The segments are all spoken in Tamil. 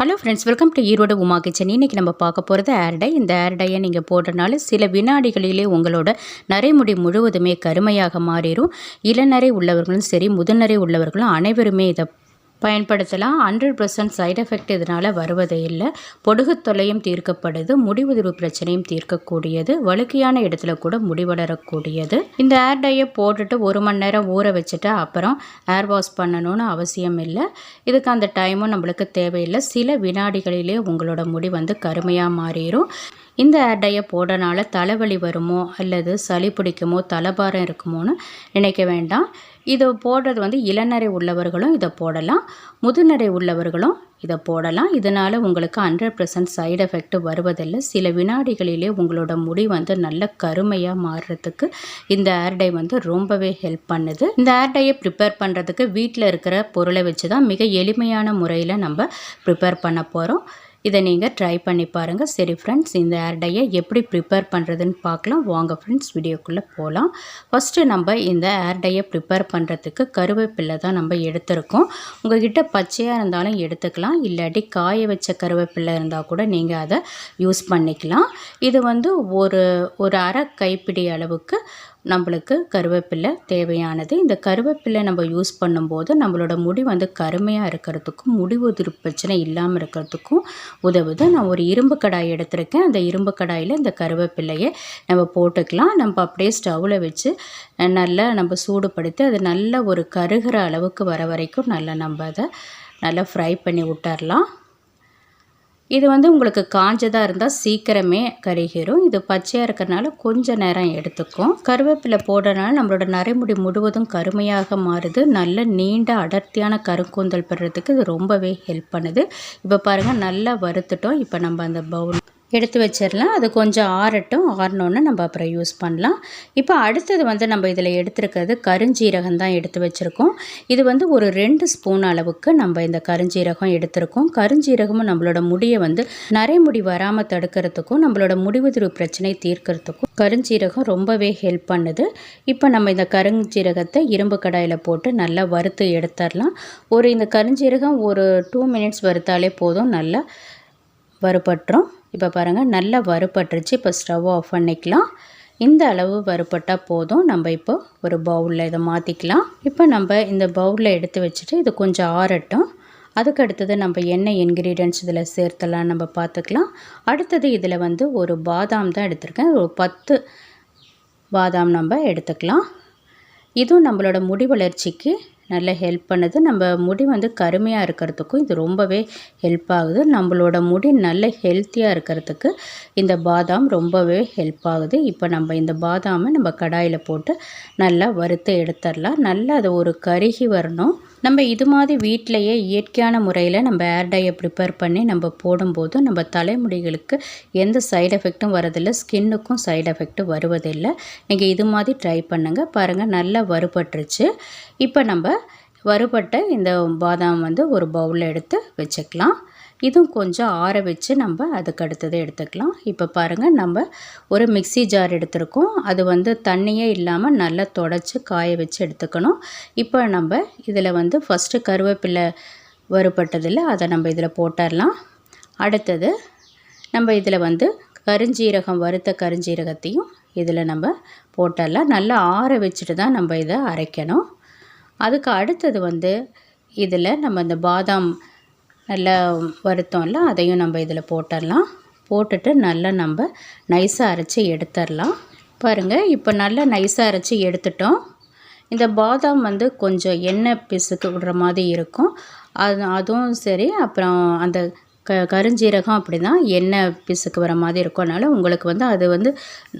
Hello friends welcome to Erode Uma kitchen இன்றைக்கி நம்ம பார்க்க போகிறது ஏர்டை இந்த ஏர்டையை நீங்கள் போடுறனால சில வினாடிகளிலே உங்களோட நரைமுடி முழுவதுமே கருமையாக மாறிடும் இளநரை உள்ளவர்களும் சரி முதுநரை உள்ளவர்களும் அனைவருமே இதை பயன்படுத்தலாம். ஹண்ட்ரட் பர்சன்ட் சைட் எஃபெக்ட் இதனால் வருவதே இல்லை. பொடுகு தொல்லையும் தீர்க்கப்படுது. முடிவுதிர்வு பிரச்சனையும் தீர்க்கக்கூடியது. வழுக்கையான இடத்துல கூட முடி வளரக்கூடியது இந்த ஏர் டையை போட்டுட்டு ஒரு மணி நேரம் ஊற வச்சுட்டு அப்புறம் ஏர் வாஷ் பண்ணணும்னு அவசியம் இல்லை. இதுக்கு அந்த டைமும் நம்மளுக்கு தேவையில்லை. சில வினாடிகளிலே உங்களோட முடி வந்து கருமையாக மாறிடும் இந்த ஏர் டையை தலைவலி வருமோ அல்லது சளி பிடிக்குமோ தலைபாரம் இருக்குமோன்னு நினைக்க வேண்டாம். இதை போடுறது வந்து இளநரை உள்ளவர்களும் இதை போடலாம். முதுநரை உள்ளவர்களும் இதை போடலாம். இதனால் உங்களுக்கு ஹண்ட்ரட் பர்சன்ட் சைடு எஃபெக்ட் வருவதில்லை. சில வினாடிகளிலே உங்களோட முடி வந்து நல்ல கருமையாக மாறுறதுக்கு இந்த ஏர்டை வந்து ரொம்பவே ஹெல்ப் பண்ணுது. இந்த ஏர்டையை ப்ரிப்பேர் பண்ணுறதுக்கு வீட்டில் இருக்கிற பொருளை வச்சு தான் மிக எளிமையான முறையில் நம்ம ப்ரிப்பேர் பண்ண போகிறோம் இதை நீங்கள் ட்ரை பண்ணி பாருங்கள் சரி ஃப்ரெண்ட்ஸ் இந்த ஏர் டையை எப்படி ப்ரிப்பேர் பண்ணுறதுன்னு பார்க்கலாம். வாங்க ஃப்ரெண்ட்ஸ் வீடியோக்குள்ளே போகலாம் ஃபஸ்ட்டு நம்ம இந்த ஏர் டையை ப்ரிப்பேர் பண்ணுறதுக்கு கருவேப்பிலை தான் நம்ம எடுத்திருக்கோம். உங்கள்கிட்ட பச்சையாக இருந்தாலும் எடுத்துக்கலாம். இல்லாட்டி காய வச்ச கருவேப்பிலை இருந்தால் கூட நீங்கள் அதை யூஸ் பண்ணிக்கலாம். இது வந்து ஒரு ஒரு அரை கைப்பிடி அளவுக்கு நம்மளுக்கு கருவேப்பிலை தேவையானது. இந்த கருவேப்பிலை நம்ம யூஸ் பண்ணும்போது நம்மளோட முடி வந்து கருமையாக இருக்கிறதுக்கும் முடி உதிர் பிரச்சனை இல்லாமல் இருக்கிறதுக்கும் உதவுது. நான் ஒரு இரும்பு கடாய் எடுத்திருக்கேன். அந்த இரும்பு கடாயில் இந்த கருவேப்பிலையை நம்ம போட்டுக்கலாம். நம்ம அப்படியே ஸ்டவ்வில் வச்சு நல்லா நம்ம சூடுபடுத்தி அது நல்ல ஒரு கருகிற அளவுக்கு வர வரைக்கும் நல்லா நம்ம அதை நல்லா ஃப்ரை பண்ணி விட்டுறலாம். இது வந்து உங்களுக்கு காஞ்சதாக இருந்தால் சீக்கிரமே கருகிரும் இது பச்சையாக இருக்கிறனால கொஞ்சம் நேரம் எடுத்துக்கும். கருவேப்பிலை போடுறதுனால நம்மளோட நரைமுடி முழுவதும் கருமையாக மாறுது. நல்ல நீண்ட அடர்த்தியான கருக்கூந்தல் பெறுறதுக்கு இது ரொம்பவே ஹெல்ப் பண்ணுது. இப்போ பாருங்கள் நல்லா வறுத்துட்டோம். இப்போ நம்ம அந்த பவுல் எடுத்து வச்சிடலாம் அது கொஞ்சம் ஆறட்டும் ஆறினோன்னு நம்ம அப்புறம் யூஸ் பண்ணலாம். இப்போ அடுத்தது வந்து நம்ம இதில் எடுத்துருக்கிறது கருஞ்சீரகம் தான் எடுத்து வச்சுருக்கோம். இது வந்து ஒரு ரெண்டு ஸ்பூன் அளவுக்கு நம்ம இந்த கருஞ்சீரகம் எடுத்திருக்கோம். கருஞ்சீரகமும் நம்மளோட முடியை வந்து நரைமுடி வராமல் தடுக்கிறதுக்கும் நம்மளோட முடிவுதிர்வு பிரச்சனை தீர்க்கிறதுக்கும் கருஞ்சீரகம் ரொம்பவே ஹெல்ப் பண்ணுது. இப்போ நம்ம இந்த கருஞ்சீரகத்தை இரும்பு கடாயில் போட்டு நல்லா வறுத்து எடுத்துடலாம் ஒரு இந்த கருஞ்சீரகம் ஒரு டூ மினிட்ஸ் வறுத்தாலே போதும். நல்லா வறுபட்டுரும். இப்போ பாருங்கள் நல்லா வறுபட்டுருச்சு. இப்போ ஸ்டவ் ஆஃப் பண்ணிக்கலாம். இந்த அளவு வறுபட்டால் போதும். நம்ம இப்போ ஒரு பவுலில் இதை மாற்றிக்கலாம் இப்போ நம்ம இந்த பவுலில் எடுத்து வச்சுட்டு இது கொஞ்சம் ஆறட்டும். அதுக்கு அடுத்தது நம்ம என்ன இன்க்ரீடியன்ட்ஸ் இதில் சேர்த்தலாம் நம்ம பார்த்துக்கலாம். அடுத்தது இதில் வந்து ஒரு பாதாம் தான் எடுத்திருக்கேன். ஒரு பத்து பாதாம் நம்ம எடுத்துக்கலாம். இதுவும் நம்மளோட முடி வளர்ச்சிக்கு நல்லா ஹெல்ப் பண்ணுது. நம்ம முடி வந்து கருமையாக இருக்கிறதுக்கும் இது ரொம்பவே ஹெல்ப் ஆகுது. நம்மளோட முடி நல்ல ஹெல்த்தியாக இருக்கிறதுக்கு இந்த பாதாம் ரொம்பவே ஹெல்ப் ஆகுது. இப்போ நம்ம இந்த பாதாமை நம்ம கடாயில் போட்டு நல்லா வறுத்து எடுத்துடலாம். நல்லா அது ஒரு கருகி வரணும். நம்ம இது மாதிரி வீட்டிலையே இயற்கையான முறையில் நம்ம ஏர்டையை ப்ரிப்பேர் பண்ணி நம்ம போடும்போது நம்ம தலைமுடிகளுக்கு எந்த சைடு எஃபெக்ட்டும் வரதில்லை. ஸ்கின்னுக்கும் சைடு எஃபெக்ட்டும் வருவதில்லை. நீங்கள் இது மாதிரி ட்ரை பண்ணுங்கள் பாருங்கள் நல்லா வறுபட்டுருச்சு. இப்போ நம்ம வறுபட்ட இந்த பாதாம் வந்து ஒரு பவுலில் எடுத்து வச்சுக்கலாம். இதுவும் கொஞ்சம் ஆற வச்சு நம்ம அதுக்கு அடுத்தது எடுத்துக்கலாம். இப்போ பாருங்கள் நம்ம ஒரு மிக்சி ஜார் எடுத்திருக்கோம். அது வந்து தண்ணியே இல்லாமல் நல்லா தொடச்சி காய வச்சு எடுத்துக்கணும். இப்போ நம்ம இதில் வந்து ஃபஸ்ட்டு கருவேப்பிலை வறுபட்டதில் அதை நம்ம இதில் போட்டுடலாம் அடுத்தது நம்ம இதில் வந்து கருஞ்சீரகம் வறுத்த கருஞ்சீரகத்தையும் இதில் நம்ம போட்டுடலாம் நல்லா ஆற வச்சுட்டு தான் நம்ம இதை அரைக்கணும். அதுக்கு அடுத்தது வந்து இதில் நம்ம இந்த பாதாம் நல்லா வருத்தோம்ல அதையும் நம்ம இதில் போட்டுடலாம். போட்டுட்டு நல்லா நம்ம நைஸாக அரைச்சி எடுத்துடலாம். பாருங்கள் இப்போ நல்லா நைஸாக அரைச்சி எடுத்துட்டோம். இந்த பாதாம் வந்து கொஞ்சம் எண்ணெய் பிசுக்கு விடுற மாதிரி இருக்கும். அது அதுவும் சரி அப்புறம் அந்த க கருஞ்சீரகம் அப்படி தான் எண்ணெய் பிசுக்கு வர மாதிரி இருக்கனால உங்களுக்கு வந்து அது வந்து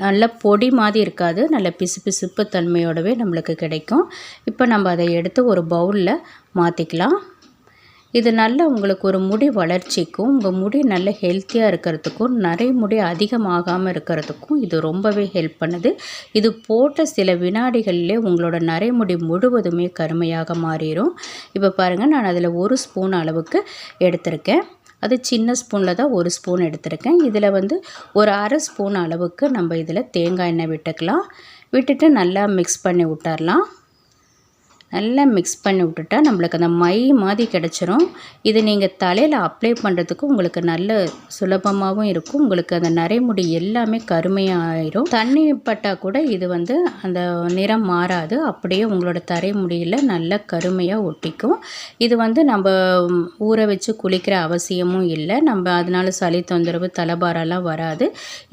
நல்ல பொடி மாதிரி இருக்காது. நல்ல பிசு பிசுப்பு தன்மையோடவே நம்மளுக்கு கிடைக்கும். இப்போ நம்ம அதை எடுத்து ஒரு பவுலில் மாற்றிக்கலாம் இது நல்ல உங்களுக்கு ஒரு முடி வளர்ச்சிக்கும் உங்கள் முடி நல்ல ஹெல்த்தியாக இருக்கிறதுக்கும் நிறைய முடி அதிகமாகாமல் இருக்கிறதுக்கும் இது ரொம்பவே ஹெல்ப் பண்ணுது. இது போட்ட சில வினாடிகளிலே உங்களோட நரைமுடி முழுவதுமே கருமையாக மாறிடும் இப்போ பாருங்கள் நான் அதில் ஒரு ஸ்பூன் அளவுக்கு எடுத்திருக்கேன். அது சின்ன ஸ்பூனில் தான் ஒரு ஸ்பூன் எடுத்திருக்கேன். இதில் வந்து ஒரு அரை ஸ்பூன் அளவுக்கு நம்ம இதில் தேங்காய் எண்ணெய் விட்டுக்கலாம். விட்டுட்டு நல்லா மிக்ஸ் பண்ணி விட்டுறலாம். நல்லா மிக்ஸ் பண்ணி விட்டுட்டா நம்மளுக்கு அந்த மை மாதிரி கிடச்சிரும். இது நீங்கள் தலையில் அப்ளை பண்ணுறதுக்கு உங்களுக்கு நல்ல சுலபமாகவும் இருக்கும். உங்களுக்கு அந்த நரைமுடி எல்லாமே கருமையாயிரும். தண்ணி பட்டால் கூட இது வந்து அந்த நிறம் மாறாது. அப்படியே உங்களோட தரைமுடியில் நல்லா கருமையாக ஒட்டிக்கும். இது வந்து நம்ம ஊற வச்சு குளிக்கிற அவசியமும் இல்லை. நம்ம அதனால் சளி தொந்தரவு தலைபாரெல்லாம் வராது.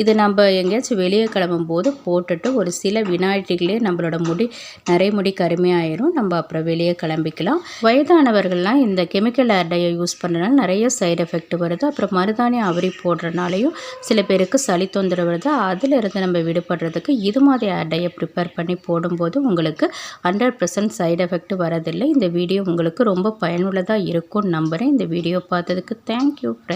இது நம்ம எங்கேயாச்சும் வெளியே கிளம்பும் போது போட்டுட்டு ஒரு சில வினாடிகளே நம்மளோட முடி நரைமுடி கருமையாயிரும். நம்ம நம்ம அப்புறம் வெளியே கிளம்பிக்கலாம். வயதானவர்கள்லாம் இந்த கெமிக்கல் ஹேர் டையை யூஸ் பண்ணுறதுனால நிறைய சைடு எஃபெக்ட் வருது. அப்புறம் மருதாணி அவரி போடுறனாலையும் சில பேருக்கு சளி தொந்தரவு வருது. அதிலிருந்து நம்ம விடுபடுறதுக்கு இது மாதிரி ஹேர் டையை ப்ரிப்பேர் பண்ணி போடும்போது உங்களுக்கு ஹண்ட்ரட் பர்சன்ட் சைடு எஃபெக்ட் வரதில்லை. இந்த வீடியோ உங்களுக்கு ரொம்ப பயனுள்ளதாக இருக்கும்னு நம்புகிறேன் இந்த வீடியோ பார்த்ததுக்கு தேங்க்யூ